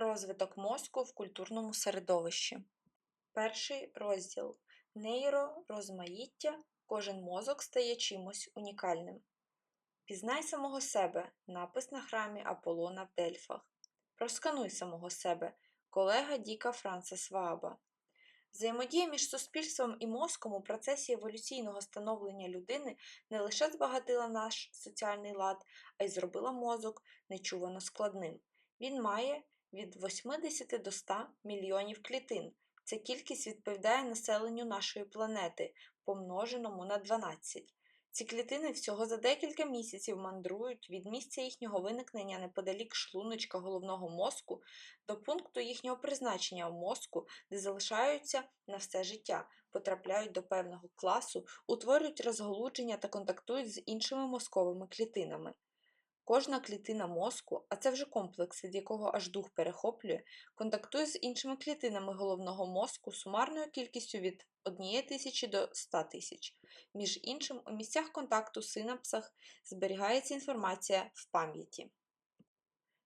Розвиток мозку в культурному середовищі. Перший розділ нейророзмаїття. Кожен мозок стає чимось унікальним. Пізнай самого себе. Напис на храмі Аполлона в Дельфах. Проскануй самого себе. Колега Діка Франца Сваба. Взаємодія між суспільством і мозком у процесі еволюційного становлення людини не лише збагатила наш соціальний лад, а й зробила мозок нечувано складним. Він має від 80 до 100 мільйонів клітин. Ця кількість відповідає населенню нашої планети, помноженому на 12. Ці клітини всього за декілька місяців мандрують від місця їхнього виникнення неподалік шлуночка головного мозку до пункту їхнього призначення в мозку, де залишаються на все життя, потрапляють до певного класу, утворюють розголудження та контактують з іншими мозковими клітинами. Кожна клітина мозку, а це вже комплекс, від якого аж дух перехоплює, контактує з іншими клітинами головного мозку сумарною кількістю від 1 тисячі до 100 тисяч. Між іншим, у місцях контакту синапсах зберігається інформація в пам'яті.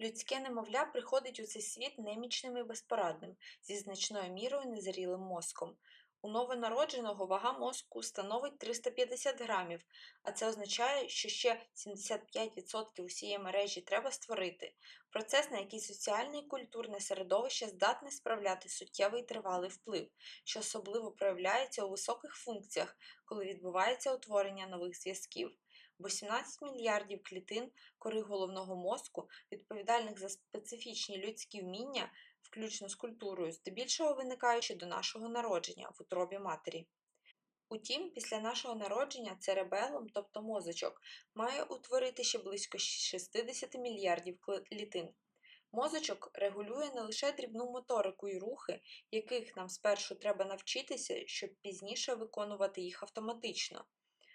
Людське немовля приходить у цей світ немічним і безпорадним, зі значною мірою незрілим мозком. У новонародженого вага мозку становить 350 грамів, а це означає, що ще 75% усієї мережі треба створити. Процес, на який соціальне і культурне середовище здатне справляти суттєвий тривалий вплив, що особливо проявляється у високих функціях, коли відбувається утворення нових зв'язків. Бо 17 мільярдів клітин кори головного мозку, відповідальних за специфічні людські вміння, включно з культурою, здебільшого виникаючи до нашого народження в утробі матері. Утім, після нашого народження церебелом, тобто мозочок, має утворити ще близько 60 мільярдів клітин. Мозочок регулює не лише дрібну моторику і рухи, яких нам спершу треба навчитися, щоб пізніше виконувати їх автоматично.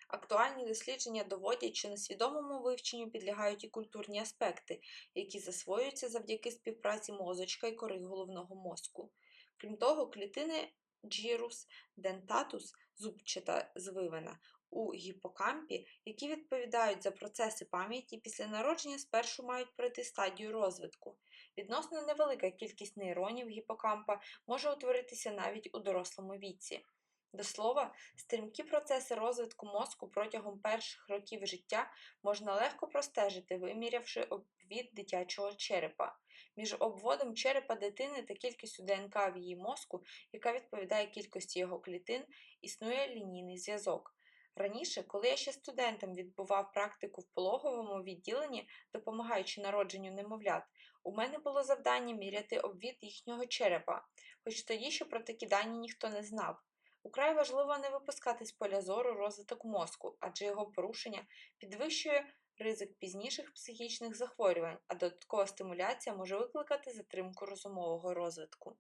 Актуальні дослідження доводять, що несвідомому вивченню підлягають і культурні аспекти, які засвоюються завдяки співпраці мозочка і кори головного мозку. Крім того, клітини джірус, дентатус, зубчата звивина у гіпокампі, які відповідають за процеси пам'яті після народження спершу мають пройти стадію розвитку. Відносно невелика кількість нейронів гіпокампа може утворитися навіть у дорослому віці. До слова, стрімкі процеси розвитку мозку протягом перших років життя можна легко простежити, вимірявши обвід дитячого черепа. Між обводом черепа дитини та кількістю ДНК в її мозку, яка відповідає кількості його клітин, існує лінійний зв'язок. Раніше, коли я ще студентом відбував практику в пологовому відділенні, допомагаючи народженню немовлят, у мене було завдання міряти обвід їхнього черепа, хоч тоді що про такі дані ніхто не знав. Украй важливо не випускати з поля зору розвиток мозку, адже його порушення підвищує ризик пізніших психічних захворювань, а додаткова стимуляція може викликати затримку розумового розвитку.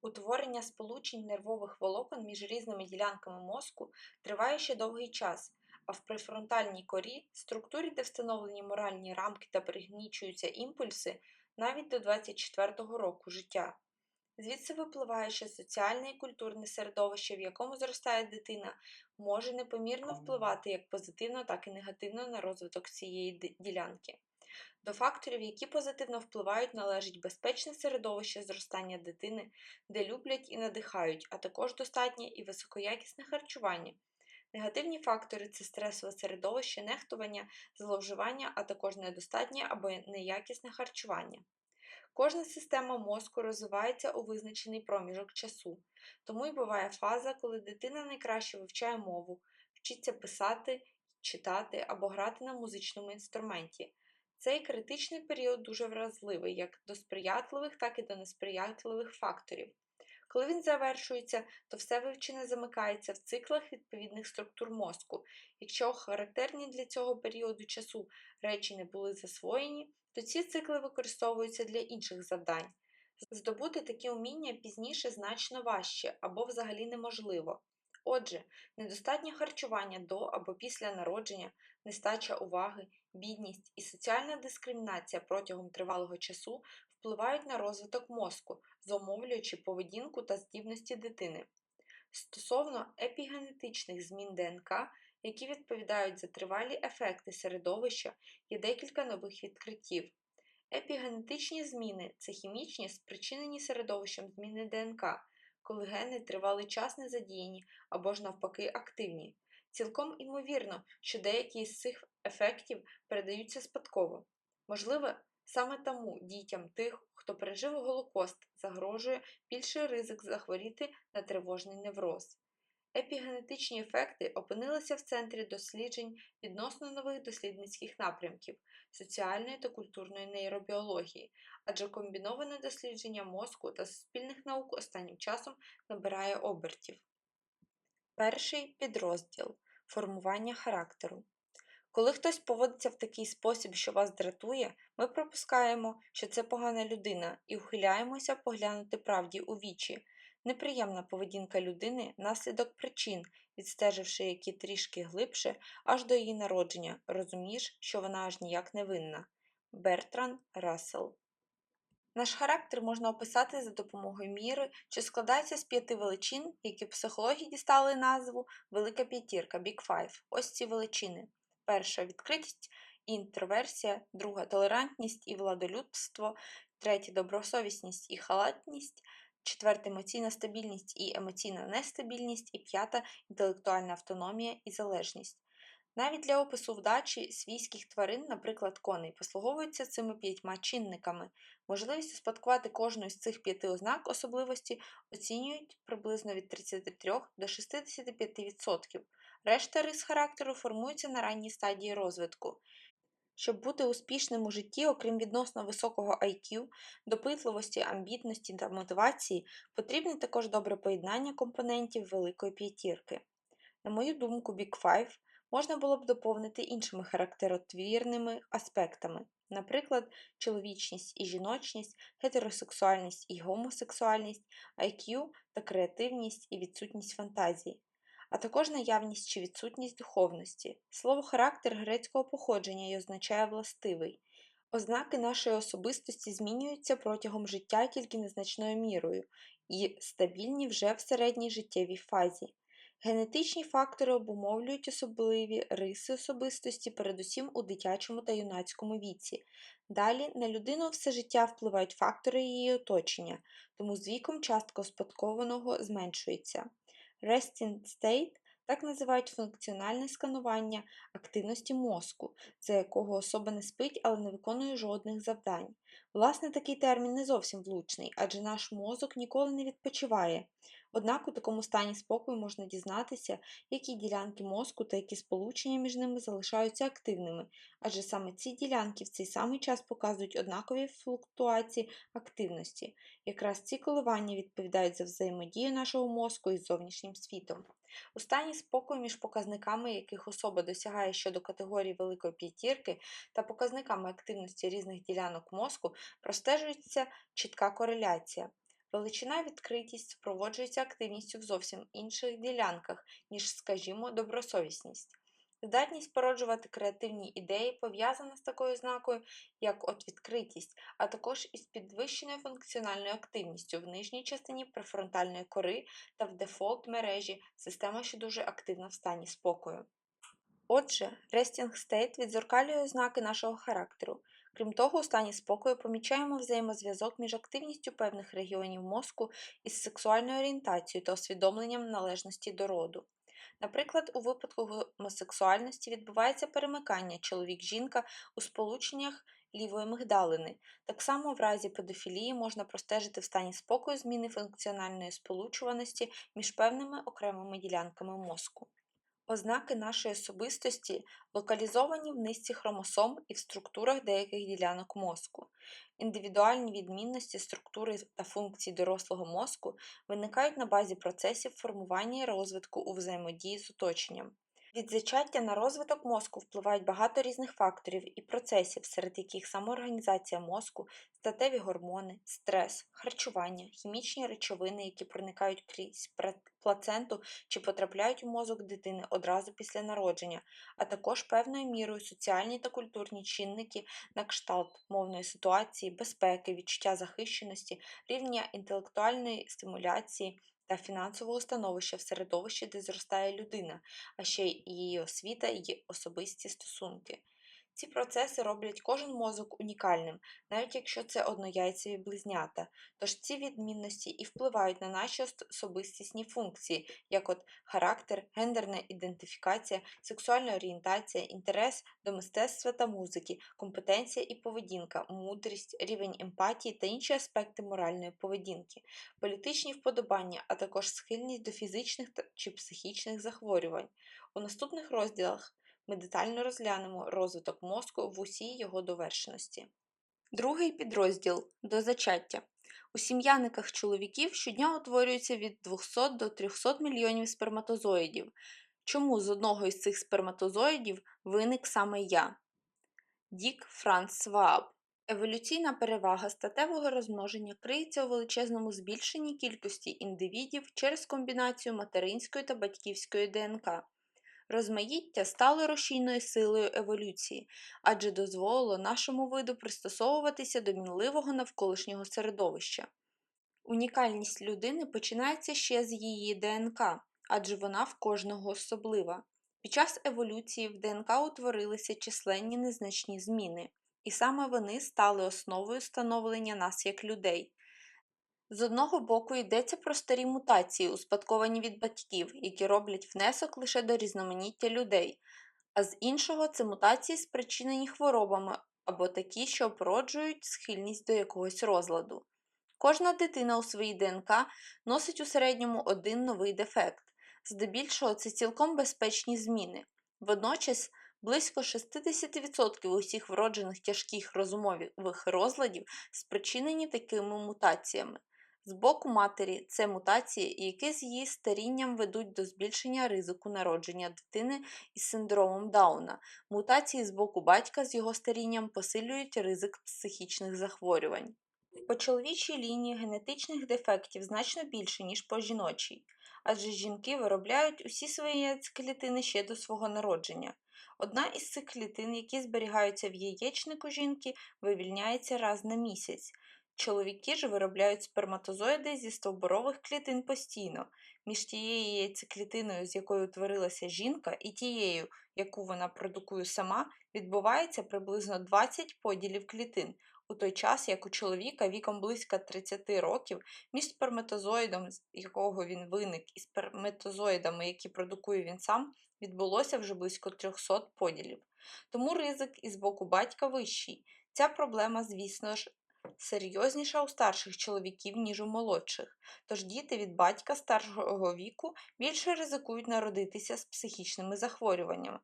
Утворення сполучень нервових волокон між різними ділянками мозку триває ще довгий час, а в префронтальній корі, структурі, де встановлені моральні рамки та пригнічуються імпульси, навіть до 24-го року життя. Звідси випливає, що соціальне і культурне середовище, в якому зростає дитина, може непомірно впливати як позитивно, так і негативно на розвиток цієї ділянки. До факторів, які позитивно впливають, належить безпечне середовище зростання дитини, де люблять і надихають, а також достатнє і високоякісне харчування. Негативні фактори це стресове середовище, нехтування, зловживання, а також недостатнє або неякісне харчування. Кожна система мозку розвивається у визначений проміжок часу, тому й буває фаза, коли дитина найкраще вивчає мову, вчиться писати, читати або грати на музичному інструменті. Цей критичний період дуже вразливий як до сприятливих, так і до несприятливих факторів. Коли він завершується, то все вивчене замикається в циклах відповідних структур мозку. Якщо характерні для цього періоду часу речі не були засвоєні, то ці цикли використовуються для інших завдань. Здобути такі уміння пізніше значно важче або взагалі неможливо. Отже, недостатнє харчування до або після народження, нестача уваги, бідність і соціальна дискримінація протягом тривалого часу впливають на розвиток мозку, зумовлюючи поведінку та здібності дитини. Стосовно епігенетичних змін ДНК, які відповідають за тривалі ефекти середовища, є декілька нових відкриттів. Епігенетичні зміни це хімічні, спричинені середовищем зміни ДНК, коли гени тривалий час не задіяні або ж навпаки активні. Цілком імовірно, що деякі з цих ефектів передаються спадково. Можливо, саме тому дітям тих, хто пережив Голокост, загрожує більший ризик захворіти на тривожний невроз. Епігенетичні ефекти опинилися в центрі досліджень відносно нових дослідницьких напрямків соціальної та культурної нейробіології, адже комбіноване дослідження мозку та суспільних наук останнім часом набирає обертів. Перший підрозділ формування характеру. Коли хтось поводиться в такий спосіб, що вас дратує, ми пропускаємо, що це погана людина, і ухиляємося поглянути правді у вічі. Неприємна поведінка людини наслідок причин, відстеживши які трішки глибше, аж до її народження, розумієш, що вона аж ніяк не винна. Бертран Рассел наш характер можна описати за допомогою міри, що складається з п'яти величин, які психології дістали назву Велика п'ятірка Big Five. Ось ці величини. Перша відкритість і інтроверсія, друга толерантність і владолюбство, третя добросовісність і халатність, четверта емоційна стабільність і емоційна нестабільність, і п'ята інтелектуальна автономія і залежність. Навіть для опису вдачі свійських тварин, наприклад, коней, послуговуються цими п'ятьма чинниками. Можливість успадкувати кожну з цих п'яти ознак особливості оцінюють приблизно від 33 до 65%. Решта рис характеру формуються на ранній стадії розвитку. Щоб бути успішним у житті, окрім відносно високого IQ, допитливості, амбітності та мотивації, потрібне також добре поєднання компонентів Великої п'ятірки. На мою думку, Big Five можна було б доповнити іншими характеротвірними аспектами, наприклад, чоловічність і жіночність, гетеросексуальність і гомосексуальність, IQ та креативність і відсутність фантазії, а також наявність чи відсутність духовності. Слово характер грецького походження і означає властивий. Ознаки нашої особистості змінюються протягом життя тільки незначною мірою і стабільні вже в середній життєвій фазі. Генетичні фактори обумовлюють особливі риси особистості, передусім у дитячому та юнацькому віці. Далі на людину все життя впливають фактори її оточення, тому з віком частка успадкованого зменшується. Resting state так називають функціональне сканування активності мозку, за якого особа не спить, але не виконує жодних завдань. Власне, такий термін не зовсім влучний, адже наш мозок ніколи не відпочиває. Однак у такому стані спокою можна дізнатися, які ділянки мозку та які сполучення між ними залишаються активними, адже саме ці ділянки в цей самий час показують однакові флуктуації активності. Якраз ці коливання відповідають за взаємодію нашого мозку із зовнішнім світом. У стані спокою між показниками, яких особа досягає щодо категорії Великої п'ятірки, та показниками активності різних ділянок мозку простежується чітка кореляція. Величина відкритість супроводжується активністю в зовсім інших ділянках, ніж, скажімо, добросовісність. Здатність породжувати креативні ідеї пов'язана з такою знакою, як от відкритість, а також із підвищеною функціональною активністю в нижній частині префронтальної кори та в дефолт мережі система, що дуже активна в стані спокою. Отже, resting state відзеркалює ознаки нашого характеру. Крім того, у стані спокою помічаємо взаємозв'язок між активністю певних регіонів мозку із сексуальною орієнтацією та усвідомленням належності до роду. Наприклад, у випадку гомосексуальності відбувається перемикання чоловік-жінка у сполученнях лівої мигдалини. Так само в разі педофілії можна простежити в стані спокою зміни функціональної сполучуваності між певними окремими ділянками мозку. Ознаки нашої особистості локалізовані в низці хромосом і в структурах деяких ділянок мозку. Індивідуальні відмінності структури та функцій дорослого мозку виникають на базі процесів формування і розвитку у взаємодії з оточенням. Від зачаття на розвиток мозку впливають багато різних факторів і процесів, серед яких самоорганізація мозку, статеві гормони, стрес, харчування, хімічні речовини, які проникають крізь плаценту чи потрапляють у мозок дитини одразу після народження, а також певною мірою соціальні та культурні чинники на кшталт мовної ситуації, безпеки, відчуття захищеності, рівня інтелектуальної стимуляції та фінансового становища в середовищі, де зростає людина, а ще й її освіта і особисті стосунки. Ці процеси роблять кожен мозок унікальним, навіть якщо це однояйцеві близнята. Тож ці відмінності і впливають на наші особистісні функції, як от характер, гендерна ідентифікація, сексуальна орієнтація, інтерес до мистецтва та музики, компетенція і поведінка, мудрість, рівень емпатії та інші аспекти моральної поведінки, політичні вподобання, а також схильність до фізичних чи психічних захворювань. У наступних розділах ми детально розглянемо розвиток мозку в усій його довершеності. Другий підрозділ до зачаття. У сім'яниках чоловіків щодня утворюється від 200 до 300 мільйонів сперматозоїдів. Чому з одного із цих сперматозоїдів виник саме я? Дік Франц Свааб. Еволюційна перевага статевого розмноження криється у величезному збільшенні кількості індивідів через комбінацію материнської та батьківської ДНК. Розмаїття стало рушійною силою еволюції, адже дозволило нашому виду пристосовуватися до мінливого навколишнього середовища. Унікальність людини починається ще з її ДНК, адже вона в кожного особлива. Під час еволюції в ДНК утворилися численні незначні зміни, і саме вони стали основою становлення нас як людей. З одного боку йдеться про старі мутації, успадковані від батьків, які роблять внесок лише до різноманіття людей, а з іншого це мутації, спричинені хворобами або такі, що породжують схильність до якогось розладу. Кожна дитина у своїй ДНК носить у середньому один новий дефект. Здебільшого це цілком безпечні зміни. Водночас близько 60% усіх вроджених тяжких розумових розладів спричинені такими мутаціями. З боку матері це мутації, які з її старінням ведуть до збільшення ризику народження дитини із синдромом Дауна. Мутації з боку батька з його старінням посилюють ризик психічних захворювань. По чоловічій лінії генетичних дефектів значно більше, ніж по жіночій, адже жінки виробляють усі свої яйцеклітини ще до свого народження. Одна із цих клітин, які зберігаються в яєчнику жінки, вивільняється раз на місяць. Чоловіки ж виробляють сперматозоїди зі стовбурових клітин постійно. Між тією яйцеклітиною, з якою утворилася жінка, і тією, яку вона продукує сама, відбувається приблизно 20 поділів клітин, у той час як у чоловіка віком близько 30 років між сперматозоїдом, з якого він виник, і сперматозоїдами, які продукує він сам, відбулося вже близько 300 поділів. Тому ризик із боку батька вищий. Ця проблема, звісно ж, серйозніша у старших чоловіків, ніж у молодших, тож діти від батька старшого віку більше ризикують народитися з психічними захворюваннями.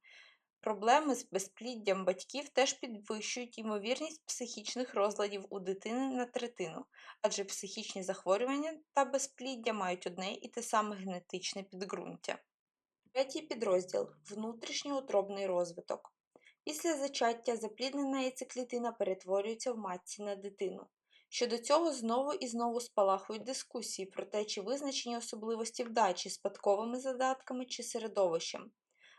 Проблеми з безпліддям батьків теж підвищують ймовірність психічних розладів у дитини на третину, адже психічні захворювання та безпліддя мають одне і те саме генетичне підґрунтя. Третій підрозділ внутрішньоутробний розвиток. Після зачаття запліднена яйцеклітина перетворюється в матці на дитину. Щодо цього знову і знову спалахують дискусії про те, чи визначені особливості вдачі спадковими задатками чи середовищем.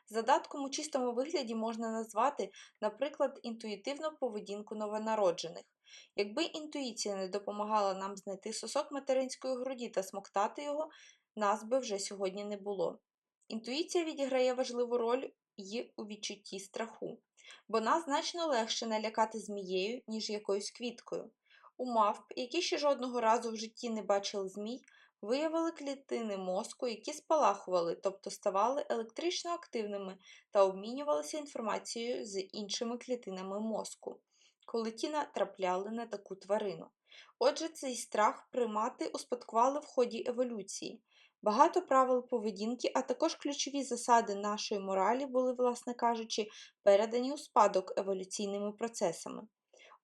Задатком у чистому вигляді можна назвати, наприклад, інтуїтивну поведінку новонароджених. Якби інтуїція не допомагала нам знайти сосок материнської груді та смоктати його, нас би вже сьогодні не було. Інтуїція відіграє важливу роль і у відчутті страху, бо нас значно легше налякати змією, ніж якоюсь квіткою. У мавп, які ще жодного разу в житті не бачили змій, виявили клітини мозку, які спалахували, тобто ставали електрично активними та обмінювалися інформацією з іншими клітинами мозку, коли ті натрапляли на таку тварину. Отже, цей страх примати успадкували в ході еволюції. Багато правил поведінки, а також ключові засади нашої моралі були, власне кажучи, передані у спадок еволюційними процесами.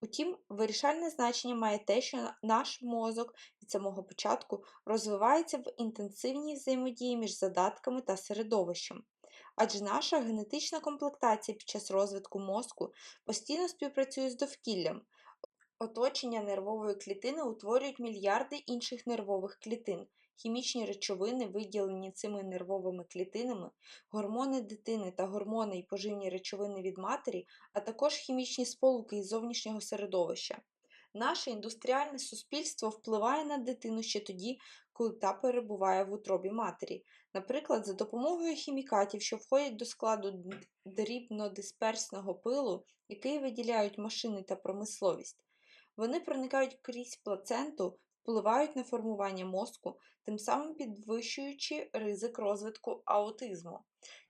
Утім, вирішальне значення має те, що наш мозок від самого початку розвивається в інтенсивній взаємодії між задатками та середовищем. Адже наша генетична комплектація під час розвитку мозку постійно співпрацює з довкіллям. Оточення нервової клітини утворюють мільярди інших нервових клітин, хімічні речовини, виділені цими нервовими клітинами, гормони дитини та гормони і поживні речовини від матері, а також хімічні сполуки із зовнішнього середовища. Наше індустріальне суспільство впливає на дитину ще тоді, коли та перебуває в утробі матері. Наприклад, за допомогою хімікатів, що входять до складу дрібнодисперсного пилу, який виділяють машини та промисловість. Вони проникають крізь плаценту, впливають на формування мозку, тим самим підвищуючи ризик розвитку аутизму.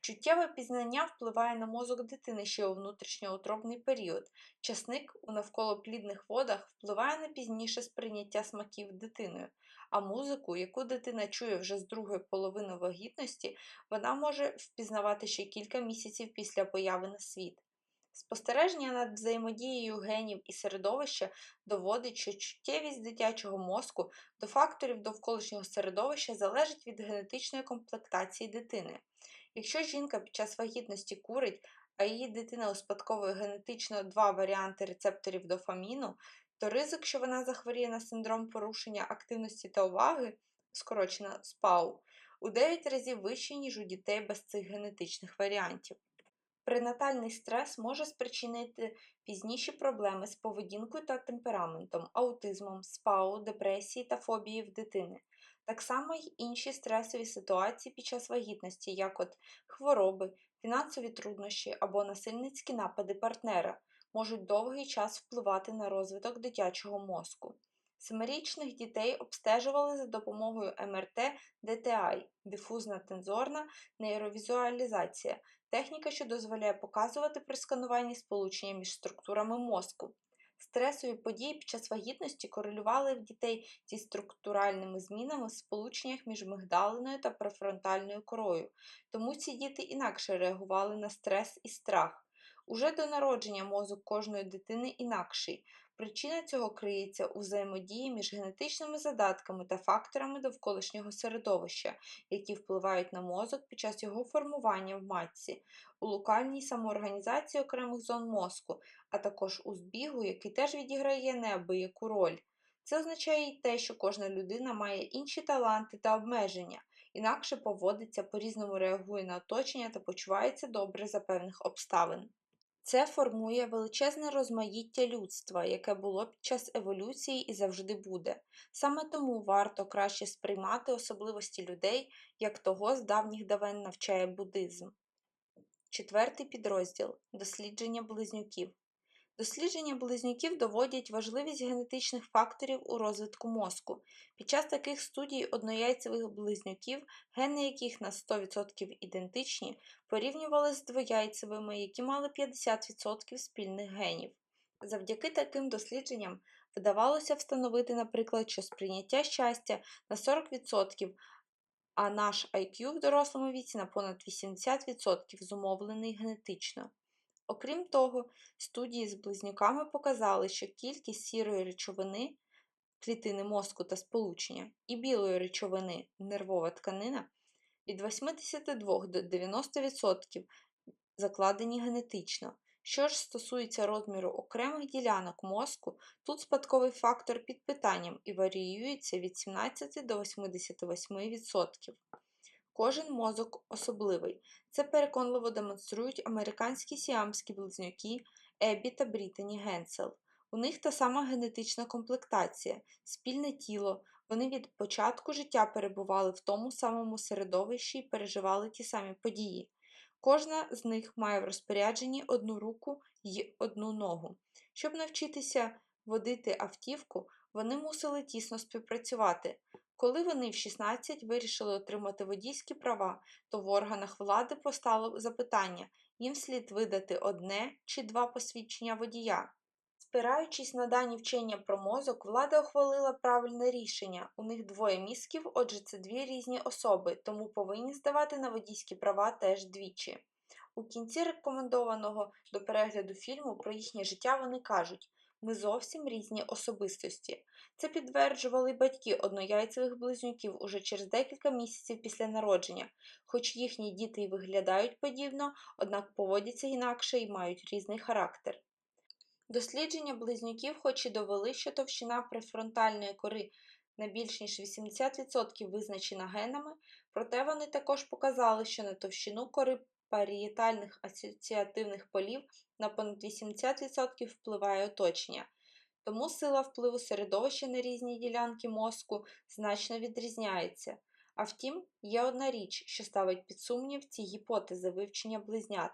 Чуттєве пізнання впливає на мозок дитини ще у внутрішньоутробний період. Часник у навколоплідних водах впливає на пізніше сприйняття смаків дитиною, а музику, яку дитина чує вже з другої половини вагітності, вона може впізнавати ще кілька місяців після появи на світ. Спостереження над взаємодією генів і середовища доводить, що чуттєвість дитячого мозку до факторів довколишнього середовища залежить від генетичної комплектації дитини. Якщо жінка під час вагітності курить, а її дитина успадковує генетично два варіанти рецепторів дофаміну, то ризик, що вона захворіє на синдром порушення активності та уваги, скорочено СПАУ, у 9 разів вищий, ніж у дітей без цих генетичних варіантів. Пренатальний стрес може спричинити пізніші проблеми з поведінкою та темпераментом, аутизмом, СПАУ, депресії та фобії в дитини. Так само й інші стресові ситуації під час вагітності, як от хвороби, фінансові труднощі або насильницькі напади партнера, можуть довгий час впливати на розвиток дитячого мозку. Семирічних дітей обстежували за допомогою МРТ ДТАЙ дифузна тензорна нейровізуалізація, техніка, що дозволяє показувати при скануванні сполучення між структурами мозку. Стресові події під час вагітності корелювали в дітей зі структуральними змінами в сполученнях між мигдалиною та префронтальною корою, тому ці діти інакше реагували на стрес і страх. Уже до народження мозок кожної дитини інакший. Причина цього криється у взаємодії між генетичними задатками та факторами довколишнього середовища, які впливають на мозок під час його формування в матці, у локальній самоорганізації окремих зон мозку, а також у збігу, який теж відіграє неабияку роль. Це означає й те, що кожна людина має інші таланти та обмеження, інакше поводиться, по-різному реагує на оточення та почувається добре за певних обставин. Це формує величезне розмаїття людства, яке було під час еволюції і завжди буде. Саме тому варто краще сприймати особливості людей, як того з давніх давен навчає буддизм. Четвертий підрозділ дослідження близнюків. Дослідження близнюків доводять важливість генетичних факторів у розвитку мозку. Під час таких студій однояйцевих близнюків, гени яких на 100% ідентичні, порівнювали з двояйцевими, які мали 50% спільних генів. Завдяки таким дослідженням вдавалося встановити, наприклад, що сприйняття щастя на 40%, а наш IQ в дорослому віці на понад 80% зумовлений генетично. Окрім того, студії з близнюками показали, що кількість сірої речовини клітини мозку та сполучення і білої речовини нервова тканина від 82 до 90% закладені генетично. Що ж стосується розміру окремих ділянок мозку, тут спадковий фактор під питанням і варіюється від 17 до 88%. Кожен мозок особливий. Це переконливо демонструють американські сіамські близнюки Ебі та Брітані Генсел. У них та сама генетична комплектація, спільне тіло. Вони від початку життя перебували в тому самому середовищі і переживали ті самі події. Кожна з них має в розпорядженні одну руку й одну ногу. Щоб навчитися водити автівку, вони мусили тісно співпрацювати. Коли вони в 16 вирішили отримати водійські права, то в органах влади постало запитання їм слід видати одне чи два посвідчення водія. Спираючись на дані вчення про мозок, влада ухвалила правильне рішення. У них двоє мізків, отже, це дві різні особи, тому повинні здавати на водійські права теж двічі. У кінці рекомендованого до перегляду фільму про їхнє життя вони кажуть ми зовсім різні особистості. Це підтверджували батьки однояйцевих близнюків уже через декілька місяців після народження, хоч їхні діти й виглядають подібно, однак поводяться інакше і мають різний характер. Дослідження близнюків хоч і довели, що товщина префронтальної кори на більш ніж 80% визначена генами, проте вони також показали, що на товщину кори парієтальних асоціативних полів на понад 80% впливає оточення. тому сила впливу середовища на різні ділянки мозку значно відрізняється. А втім, є одна річ, що ставить під сумнів ці гіпотези вивчення близнят.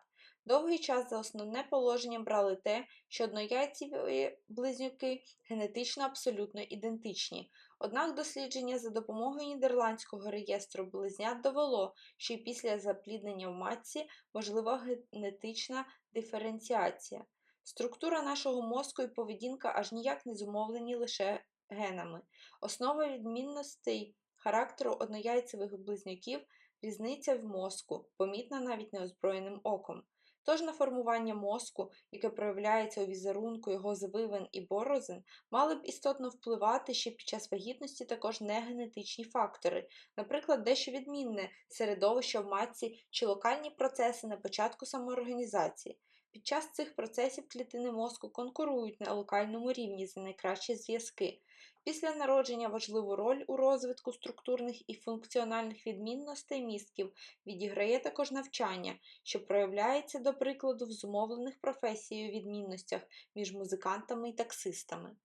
Довгий час за основне положення брали те, що однояйцеві близнюки генетично абсолютно ідентичні. Однак дослідження за допомогою нідерландського реєстру близнят довело, що й після запліднення в матці можлива генетична диференціація. Структура нашого мозку і поведінка аж ніяк не зумовлені лише генами. Основа відмінностей характеру однояйцевих близнюків різниця в мозку, помітна навіть неозброєним оком. Тож на формування мозку, яке проявляється у візерунку його звивин і борозин, мали б істотно впливати ще під час вагітності також негенетичні фактори, наприклад, дещо відмінне середовище в матці чи локальні процеси на початку самоорганізації. Під час цих процесів клітини мозку конкурують на локальному рівні за найкращі зв'язки. Після народження важливу роль у розвитку структурних і функціональних відмінностей містків відіграє також навчання, що проявляється, до прикладу, в зумовлених професією відмінностях між музикантами і таксистами.